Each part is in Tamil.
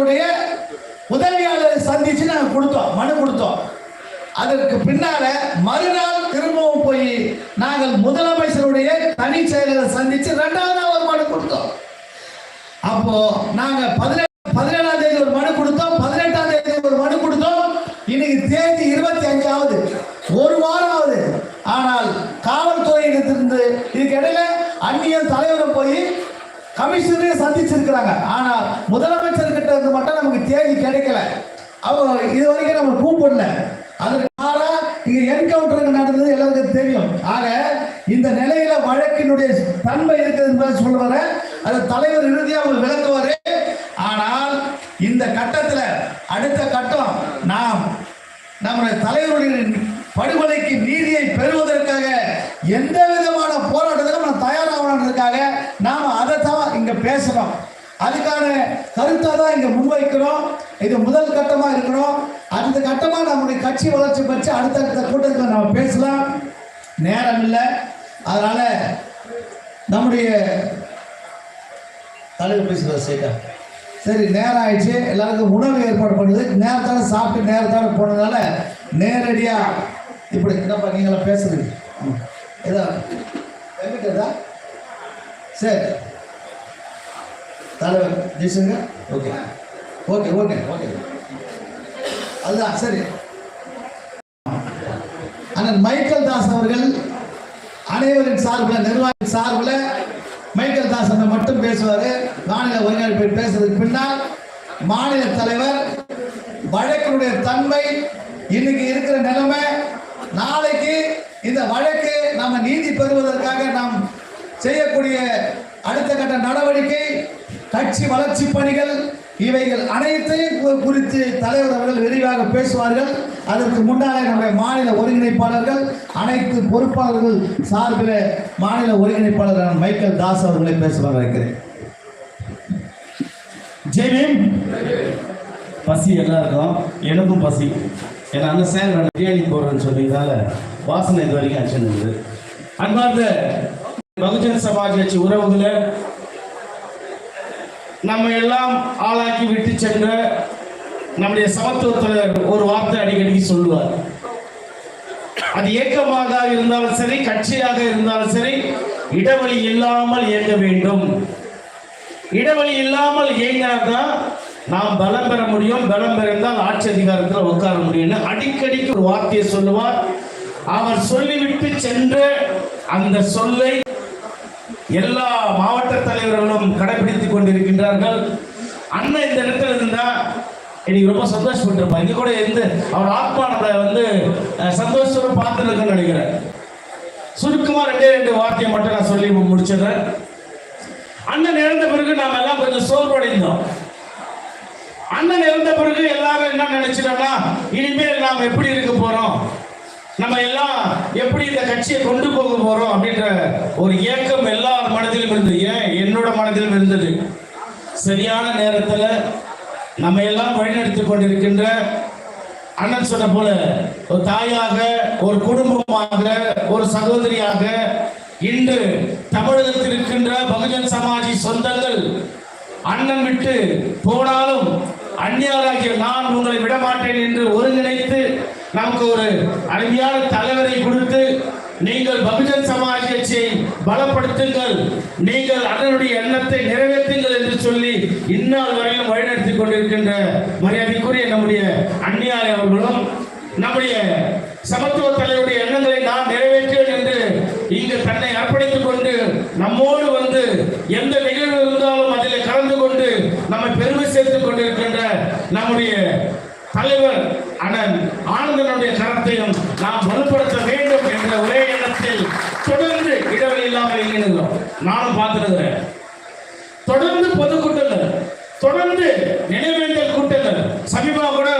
முதலமைச்சருடைய உதவியாளரை சந்திச்சு நாங்கள் கொடுத்தோம் மனு கொடுத்தோம். அதற்கு பின்னால மறுநாள் திரும்பவும் போய் நாங்கள் முதலமைச்சருடைய தனி செயலரை சந்திச்சு ரெண்டாவது ஒரு மனு கொடுத்தோம். அப்போ நாங்க பதினெட்டு பதினேழாம் தேதி ஒரு மனு கொடுத்தோம் பதினெட்டாம் தேதி ஒரு மனு கொடுத்தோம். இன்னைக்கு தேதி இருபத்தி அஞ்சாவது ஒரு வாரம் ஆகுது. ஆனால் காவல்துறையிடத்திலிருந்து இதுக்கு இடையில தலைவரை போய் கமிஷனரே சந்திச்சிருக்கிறாங்க. ஆனால் முதலமைச்சர் கிட்ட இருந்து மட்டும் நமக்கு தேதி கிடைக்கல. அவங்க இது வரைக்கும் நம்ம கூப்பிடல. அதற்கு மாறா இங்க என்கவுண்டர் நடந்தது எல்லாருக்கும் தெரியும். ஆக இந்த நிலையில வழக்கினுடைய தன்மை இருக்குது என்பதை சொல்ல வர அது தலைவர் இறுதியாக அவர் விளக்குவாரு. ஆனால் இந்த கட்டத்துல அடுத்த கட்டம் நாம் நம்முடைய தலைவருடைய படுகொலைக்கு நீதியை பெறுவதற்காக எந்த விதமான போராட்டத்திலும் நம்ம தயாராகணுன்றதுக்காக நாம் அதை இங்க பேசணும் அதுக்கான கருத்தை தான் இங்க முன்வைக்கிறோம். இது முதல் கட்டமா இருக்கிறோம். அடுத்த கட்டமா நம்முடைய கட்சி வளர்ச்சி பற்றி அடுத்தடுத்த கூட்டத்தில் நம்ம பேசலாம். நேரம் இல்லை. அதனால நம்முடைய தலைவர் பேசுகிறார் சேட்டா. சரி நேரம் ஆயிடுச்சு. எல்லாருக்கும் உணவு ஏற்பாடு பண்ணுது. நேரத்தோட சாப்பிட்டு நேரத்தோட போனதுனால நேரடியா இப்படி என்னப்பா நீங்களாம் பேசுறீங்க. ம். ஏதா? சரி. தலைவர் ஜெய்சங்க ஓகே. Okay okay. ஓகே. அதுதான் சரி. அண்ணன் மைக்கேல் தாஸ் அவர்கள் அனைவரின் சார்பில் நிர்வாக சார்பில் மைக்கேல் தாஸ் அண்ணன் மட்டும் பேசுவார். மாநில ஒருங்கிணைப்பு பேசுறதுக்கு பின்னால் மாநில தலைவர் வழக்கினுடைய தன்மை இன்னைக்கு இருக்கிற நிலைமை நாளைக்கு இந்த வழக்கு நம்ம நீதி பெறுவதற்காக நாம் செய்யக்கூடிய அடுத்த கட்ட நடவடிக்கை கட்சி வளர்ச்சி பணிகள் இவைகள் அனைத்தையும் குறித்து தலைவர் அவர்கள் விரிவாக பேசுவார்கள். அதற்கு முன்னாலே நம்முடைய மாநில ஒருங்கிணைப்பாளர்கள் அனைத்து பொறுப்பாளர்கள் சார்பில் மாநில ஒருங்கிணைப்பாளர் மைக்கேல் தாஸ் அவர்களை பேசுவார் இருக்கிறேன் ஜெய்பீம் பசி எல்லாருக்கும் எனக்கும் பசி. ஏன்னா அந்த சேர் நான் பிரியாணி போடுறேன்னு சொன்னதால வாசனை இது வரைக்கும் அச்சன் அன்பார்ந்த பகுஜன் சமாஜ் கட்சி உறவுகளை நம்ம எல்லாம் ஆளாக்கி விட்டு சென்ற நம்முடைய சமத்துவத்தில் ஒரு வார்த்தை அடிக்கடி சொல்லுவார். அது இயக்கமாக இருந்தாலும் சரி கட்சியாக இருந்தாலும் சரி இடைவெளி இல்லாமல் இயங்க வேண்டும். இடைவெளி இல்லாமல் இயங்கினால்தான் நாம் பலம் பெற முடியும். பலம் பெறந்தால் ஆட்சி அதிகாரத்தில் உட்கார முடியும்னு அடிக்கடிக்கு ஒரு வார்த்தையை சொல்லுவார். அவர் சொல்லிவிட்டு சென்று அந்த சொல்லை எல்லா மாவட்ட தலைவர்களும் கடைபிடித்துக் கொண்டிருக்கின்றார்கள். அண்ணன் இந்த இடத்துல இருந்தா எனக்கு ரொம்ப சந்தோஷப்பட்டிருப்பான் இங்க கூட இருந்து அவர் ஆத்மா நம்மளை வந்து அஹ், சந்தோஷத்தோட பார்த்துருக்குன்னு நினைக்கிறேன். சுருக்கமா ரெண்டே ரெண்டு வார்த்தையை மட்டும் நான் சொல்லி முடிச்சிடுறேன். அண்ணன் இறந்த பிறகு நாம எல்லாம் கொஞ்சம் சோர்வடைந்தோம். அண்ணன் இறந்த பிறகு எல்லாரும் என்ன நினைச்சிட்டோம்னா இனிமேல் நாம் எப்படி இருக்க போறோம்? நம்ம எல்லாம் எப்படி இந்த கட்சியை கொண்டு போக போறோம் அப்படின்ற ஒரு ஏக்கம் எல்லார் மனதிலும் இருந்தது. ஏன்? என்னோட மனதிலும் இருந்தது. சரியான நேரத்துல நம்ம எல்லாம் வழிநடத்தி கொண்டிருக்கின்ற அண்ணன் சொன்ன போல ஒரு தாயாக ஒரு குடும்பமாக ஒரு சகோதரியாக இன்று தமிழகத்தில் இருக்கின்ற பகுஜன் சமாஜி சொந்தங்கள் அண்ணன் விட்டு போனாலும் அந்நியராகிய நான் உங்களை விடமாட்டேன் என்று ஒருங்கிணைத்து நமக்கு ஒரு அருமையான தலைவரை கொடுத்து நீங்கள் பகுஜன் சமாஜ் கட்சியை பலப்படுத்துங்கள். நீங்கள் அதனுடைய எண்ணத்தை நிறைவேற்றுங்கள் என்று சொல்லி இந்நாள் வரையிலும் வழிநடத்தி கொண்டிருக்கின்ற மரியாதைக்குரிய நம்முடைய அந்நியாரை அவர்களும் நம்முடைய சமத்துவ தலைவருடைய எண்ணங்களை நான் நிறைவேற்றேன் என்று இங்கு தன்னை அர்ப்பணித்துக் கொண்டு நம்மோடு வந்து எந்த நிகழ்வு இருந்தாலும் அதில் கலந்து கொண்டு நம்மை பெருமை சேர்த்துக் கொண்டிருக்கின்ற நம்முடைய தலைவர் அண்ணன் ஆனந்தனுடைய கரத்தையும் நாம் வலுப்படுத்த வேண்டும் என்ற ஒரே எண்ணத்தில் தொடர்ந்து இடைவெளி இல்லாமல் இயங்குகிறோம் நானும் பார்த்துருக்கிறேன் தொடர்ந்து பொதுக்கூட்டங்கள் தொடர்ந்து நினைவேந்தல் கூட்டங்கள் சமீபமாக கூட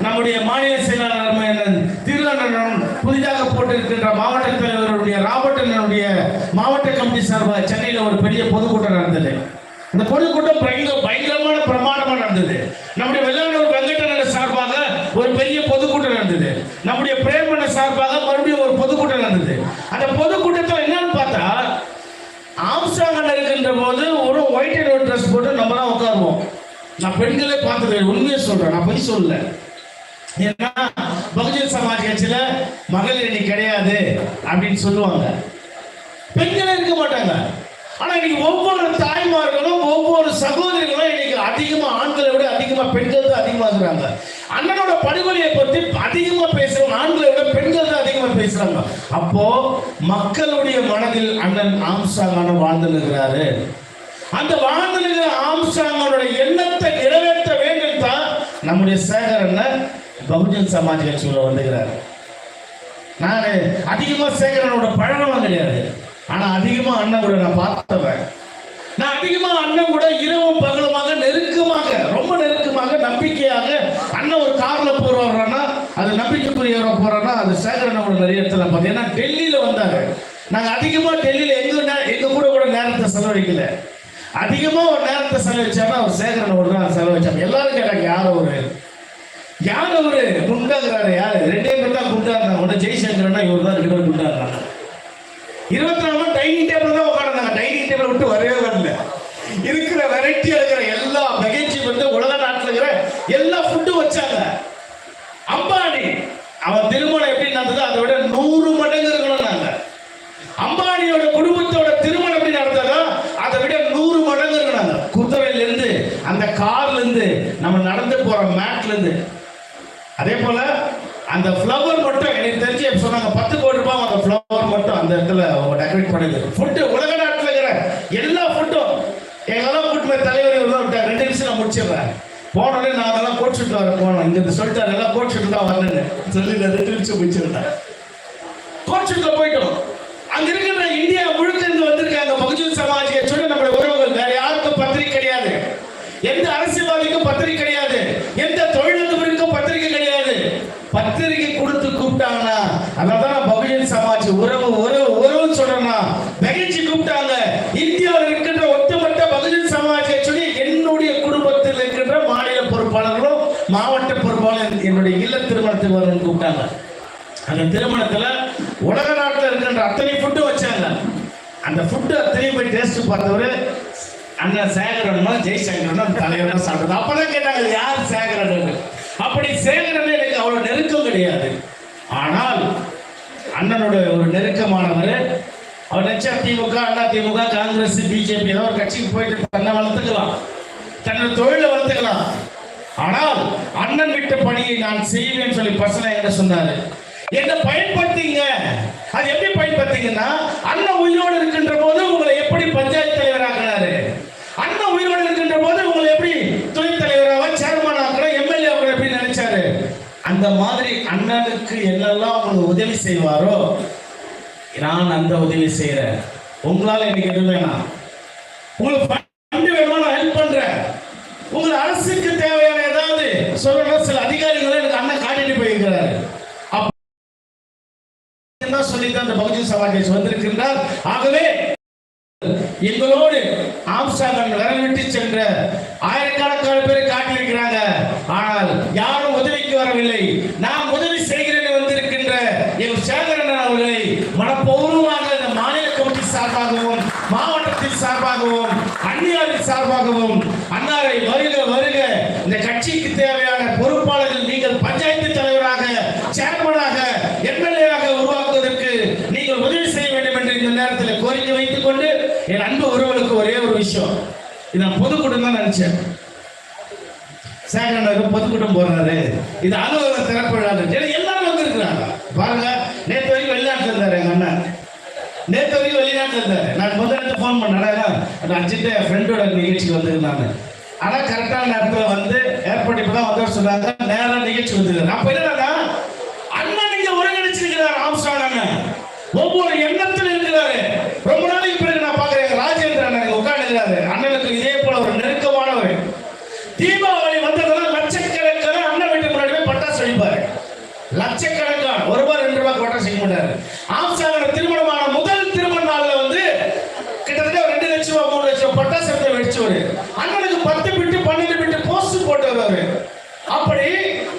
நம்முடைய மாநில செயலாளர் அருமையண்ணன் திருவண்ணன் புதிதாக போட்டிருக்கின்ற மாவட்ட தலைவருடைய ராபர்ட்டனுடைய மாவட்ட கமிட்டி சார்பாக சென்னையில் ஒரு பெரிய பொதுக்கூட்டம் நடந்தது. அந்த பொதுக்கூட்டம் பயங்கர பயங்கரமான பிரமாணமா நடந்தது. நம்முடைய வெள்ளாளூர் வெங்கடநகர் சார்பாக ஒரு பெரிய பொதுக்கூட்டம் நடந்தது. நம்முடைய பிரேமண்ண சார்பாக மறுபடியும் ஒரு பொதுக்கூட்டம் நடந்தது. அந்த பொதுக்கூட்டத்தில் என்னன்னு பார்த்தா ஆம்சாங்கன் இருக்கின்ற போது ஒரு ஒயிட் அண்ட் ஒயிட் ட்ரெஸ் போட்டு நம்ம தான் உட்காருவோம். நான் பெண்களே பார்த்தது உண்மையை சொல்றேன் நான் பொய் சொல்லல. ஏன்னா பகுஜன் சமாஜ் கட்சியில மகளிர் அணி கிடையாது அப்படின்னு சொல்லுவாங்க. பெண்களே இருக்க மாட்டாங்க. ஆனா இன்னைக்கு ஒவ்வொரு தாய்மார்களும் ஒவ்வொரு சகோதரிகளும் இன்னைக்கு அதிகமா ஆண்களை விட அதிகமா பெண்கள் தான் அதிகமா இருக்கிறாங்க. அண்ணனோட படுகொலையை பத்தி அதிகமா பேசுறவங்க ஆண்களை விட பெண்கள் தான் அதிகமா பேசுறாங்க. அப்போ மக்களுடைய மனதில் அண்ணன் ஆம்சாங்கான வாழ்ந்து அந்த வாழ்ந்து நிற்கிற ஆம்சாங்கோட எண்ணத்தை நிறைவேற்ற வேண்டும் தான் நம்முடைய சேகர் அண்ணன் பகுஜன் சமாஜ் கட்சியில் வந்துகிறார் நான் அதிகமா சேகரனோட பழகணும் கிடையாது. ஆனா அதிகமா அண்ணன் கூட நான் பார்த்தவன். நான் அதிகமா அண்ணன் கூட இரவும் பகலுமாக நெருக்கமாக ரொம்ப நெருக்கமாக நம்பிக்கையாக அண்ணன் ஒரு கார்ல போறாருன்னா அது நம்பிக்கைக்குரியவரா போறாருன்னா அது சேகரன் கூட நிறைய இடத்துல பார்த்தீங்கன்னா டெல்லியில வந்தாங்க நாங்க அதிகமா டெல்லியில எங்க எங்க கூட கூட நேரத்தை செலவழிக்கல. அதிகமா ஒரு நேரத்தை செலவழிச்சாருன்னா அவர் சேகரன் கூட தான் செலவழிச்சாங்க எல்லாரும் கேட்டாங்க யார் ஒரு யார் அவரு? குண்டாங்கிறாரு யாரு? ரெண்டே பேர் தான் குண்டா இருந்தாங்க ஒன்று ஜெய்சங்கர்னா இவர் தான் ரெண்டு பேர் குண்டா இருந்தாங்க இருபத்தி நாலு மணி டைனிங் டேபிள் தான் உட்காந்துருந்தாங்க டைனிங் டேபிள் விட்டு வரவே வரல. இருக்கிற வெரைட்டி இருக்கிற எல்லா நிகழ்ச்சி வந்து உலக நாட்டில் இருக்கிற எல்லா ஃபுட்டும் வச்சாங்க. அம்பானி அவன் திருமணம் எப்படி நடந்தது அதை விட நூறு மடங்கு இருக்கணும் நாங்க. அம்பானியோட குடும்பத்தோட திருமணம் எப்படி நடந்ததோ அதை விட நூறு மடங்கு இருக்கிறாங்க குதிரையில இருந்து அந்த கார்ல இருந்து நம்ம நடந்து போற மேட்ல இருந்து. அதே போல அந்த ஃப்ளவர் மட்டும் எனக்கு தெரிஞ்சு சொன்னாங்க பத்து கோடி ரூபாய் அந்த ஃப்ளவர் மட்டும் அந்த இடத்துல அவங்க டெக்கரேட் பண்ணுது ஃபுட்டு உலக நாட்டில் இருக்கிற எல்லா ஃபுட்டும் எங்கெல்லாம் கூட்டு போய் தலைவர் தான் விட்டார் ரெண்டு நிமிஷம் நான் முடிச்சிடுறேன். போனோடனே நான் அதெல்லாம் கோட் ஷூட் வர போனோம் இங்க சொல்லிட்டாரு எல்லாம் கோட் ஷூட் தான் வரணுன்னு சொல்லி ரெண்டு நிமிஷம் முடிச்சிருந்தேன். கோட் போயிட்டோம். அங்கே இருக்கிற இந்தியா முழுக்க இருந்து வந்திருக்காங்க பகுஜன் சமாஜ் கட்சியோட நம்முடைய உறவுகள் வேற யாருக்கும் பத்திரிக்கை கிடையாது எந்த அரசியல்வாதிக்கும் பத்திரிக்கை கிடையாது எந்த தொழிலதிபருக்கும் பத்திரிக்கை கிடையாது பத்திரிக்கை கொடுத்து கூப்பிட்டாங்கன்னா அதனால தான் பகுஜன் சமாஜ் உறவு உறவு உறவுன்னு சொல்றேன்னா நகைச்சு கூப்பிட்டாங்க இந்தியாவில் இருக்கின்ற ஒட்டுமொத்த பகுஜன் சமாஜ் கட்சி என்னுடைய குடும்பத்தில் இருக்கின்ற மாநில பொறுப்பாளர்களும் மாவட்ட பொறுப்பாளர் என்னுடைய இல்ல திருமணத்துக்கு வரணும்னு கூப்பிட்டாங்க அந்த திருமணத்துல உலக நாட்டில் இருக்கின்ற அத்தனை ஃபுட்டு வச்சாங்க. அந்த ஃபுட்டு அத்தனையும் போய் டேஸ்ட் பார்த்தவர் அண்ணன் சேகரன்னா ஜெய்சங்கரன் அந்த தலைவரா சாப்பிட்டது. அப்பதான் கேட்டாங்க யார் சேகரன் அப்படி சேகரன் எனக்கு அவ்வளவு நெருக்கம் கிடையாது. ஆனால் அண்ணனோட ஒரு நெருக்கமானவர் அவர் நினைச்சா திமுக அண்ணா திமுக காங்கிரஸ் பிஜேபி ஏதோ ஒரு கட்சிக்கு போயிட்டு தன்னை வளர்த்துக்கலாம். தன்னோட தொழிலை வளர்த்துக்கலாம். ஆனால் அண்ணன் விட்ட பணியை நான் செய்வேன் சொல்லி பசங்க என்ன சொன்னாரு? என்ன பயன்படுத்திங்க. அது எப்படி பயன்படுத்திங்கன்னா அண்ணன் உயிரோடு இருக்கின்ற போது உங்களை எப்படி பஞ்சாயத்து தலைவர் ஆக்கினாரு அண்ணன் உயிரோடு இருக்கின்ற போது உங்களை எப்படி துணைத் தலைவராக சேர்மன் ஆக்கணும் எம்எல்ஏ எப்படி நினைச்சாரு. அந்த மாதிரி அண்ணனுக்கு என்னெல்லாம் உங்களுக்கு உதவி செய்வாரோ நான் அந்த உதவி செய்யறேன் உங்களால எனக்கு எது வேணாம். உங்களுக்கு ஃபண்ட் வேணுமா நான் ஹெல்ப் பண்றேன். உங்கள் அரசுக்கு தேவையான ஏதாவது சொல்லணும் சில அதிகாரிகளை எனக்கு அண்ணன் காட்டிட்டு போயிருக்கிறாரு அப்ப சொல்லித்தான் அந்த பகுஜன் சமாஜ் கட்சி வந்திருக்கின்றார் ஆகவே எங்களோடு ஆம்சாங்கன் விரல் விட்டு சென்ற ஆயிரக்கணக்கான பேர் காட்டியிருக்கிறாங்க. ஆனால் யாரும் உதவிக்கு வரவில்லை. நான் உதவி செய்கிறேன் வந்திருக்கின்ற என் சேகரன் அவர்களை மனப்பூர்வமாக இந்த மாநில கமிட்டி சார்பாகவும் மாவட்டத்தின் சார்பாகவும் அந்நியாரின் சார்பாகவும் அன்னாரை வருக வருக இந்த கட்சிக்கு தேவையான பொறுப்பாளர்கள் நீங்கள் பஞ்சாயத்து தலைவராக சேர்மனாக எம்எல்ஏவாக உருவாக்குவதற்கு நீங்கள் உதவி செய்ய வேண்டும் என்று இந்த நேரத்தில் கோரிக்கை வைத்துக் கொண்டு என் அன்பு உறவுகளுக்கு ஒரே ஒரு விஷயம். இது நான் பொதுக்கூட்டம் தான் நினைச்சேன். சேகரனுக்கு பொதுக்கூட்டம் போறாரு இது அலுவலக திறப்பு விழா எல்லாரும் வந்திருக்கிறாங்க. பாருங்க நேற்று வரைக்கும் வெளிநாட்டுல இருந்தாரு எங்க அண்ணன். நேற்று வரைக்கும் வெளிநாட்டுல இருந்தாரு. நான் முதல்ல ஃபோன் பண்ணேன். அந்த அர்ஜென்ட் என் ஃப்ரெண்டோட நிகழ்ச்சிக்கு வந்திருந்தாங்க ஆனா கரெக்டான நேரத்துல வந்து ஏர்போர்ட் இப்பதான் வந்து சொன்னாங்க நேராக நிகழ்ச்சி வந்திருக்காரு. அப்போ என்னன்னா அண்ணன் நீங்க ஒருங்கிணைச்சிருக்கிறார் ஆம்ஸ்டாங் அண்ணன். ஒவ்வொரு எண்ணத்தில் இருக்கிறாரு. ரொம்ப நாளைக்கு பிறகு நான் பாக்குறேன் ராஜேந்திர அண்ணன் உட்கார்ந்துருக்காரு அண்ணனுக்கு இதே போல ஒரு நெருக்கமானவர் தீபாவளி வந்ததெல்லாம் லட்சக்கணக்கான அண்ணன் வீட்டு முன்னாடி போய் பட்டாசு வெடிப்பாரு லட்சக்கணக்கான ஒரு ரூபாய் ரெண்டு ரூபாய் பட்டாசு செய்ய மாட்டாரு ஆம்சாங்கர் திருமணமான முதல் திருமண நாள்ல வந்து கிட்டத்தட்ட ஒரு ரெண்டு லட்சம் ரூபாய் மூணு லட்சம் ரூபாய் பட்டாசு எடுத்து வெடிச்சவரு அண்ணனுக்கு பத்து பிட்டு பன்னெண்டு பிட்டு போஸ்ட் போட்டவர் அவரு அப்படி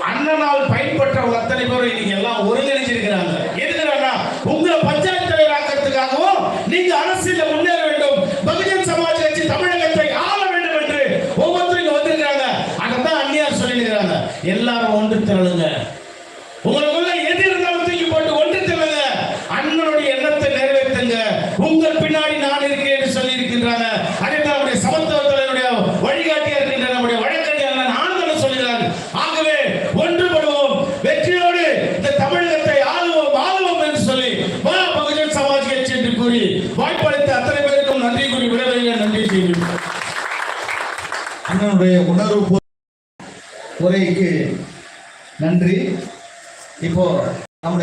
அண்ணனால் பயன்பட்டவங்க அத்தனை பேரும் இன்னைக்கு எல்லாம் ஒருங்கிணைஞ்சிருக்கிறாங்க எதுக்குறாங்கன்னா உங்களை பஞ்சாயத்து தலைவர் ஆக்கிறதுக்காகவும் நீங்க அரசியல முன்னேற வேண்டும் பகுஜன் சமாஜ் கட்சி தமிழகத்தை ஆள வேண்டும் என்று ஒவ்வொருத்தரும் இங்க வந்திருக்காங்க எல்லாரும் ஒன்று திரளுங்க உங்களுக்குள்ள எது இருந்தாலும் தூக்கி போட்டு ஒன்று திரளுங்க அண்ணனுடைய எண்ணத்தை நிறைவேற்றுங்க. உங்கள் பின்னாடி நான் இருக்கேன் என்று சொல்லி இருக்கின்றாங்க அதே தான் நம்முடைய சமத்துவ தலைவருடைய வழிகாட்டியா இருக்கின்ற நம்முடைய வழக்கறிஞர் நான் ஆனந்தன் சொல்கிறார் ஆகவே ஒன்றுபடுவோம். வெற்றியோடு இந்த தமிழகத்தை ஆளுவோம் ஆளுவோம் என்று சொல்லி மா பகுஜன் சமாஜ் கட்சி என்று கூறி வாய்ப்பளித்த அத்தனை பேருக்கும் நன்றி கூறி விடைபெறுகிறேன். நன்றி செய்கிறேன் அண்ணனுடைய உணர்வு உரைக்கு நன்றி இப்போ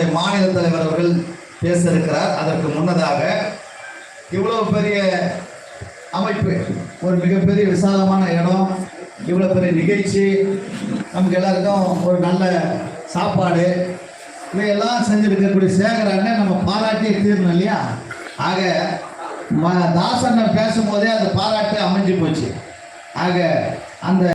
நம்முடைய மாநில தலைவர் அவர்கள் பேச இருக்கிறார் அதற்கு முன்னதாக இவ்வளவு பெரிய அமைப்பு ஒரு மிகப்பெரிய விசாலமான இடம் இவ்வளவு பெரிய நிகழ்ச்சி நமக்கு எல்லாருக்கும் ஒரு நல்ல சாப்பாடு இவையெல்லாம் செஞ்சிருக்கக்கூடிய சேகர அண்ணன் நம்ம பாராட்டியே தீரணும் இல்லையா? ஆக ம தாசண்ணன் பேசும்போதே அந்த பாராட்டு அமைஞ்சு போச்சு. ஆக அந்த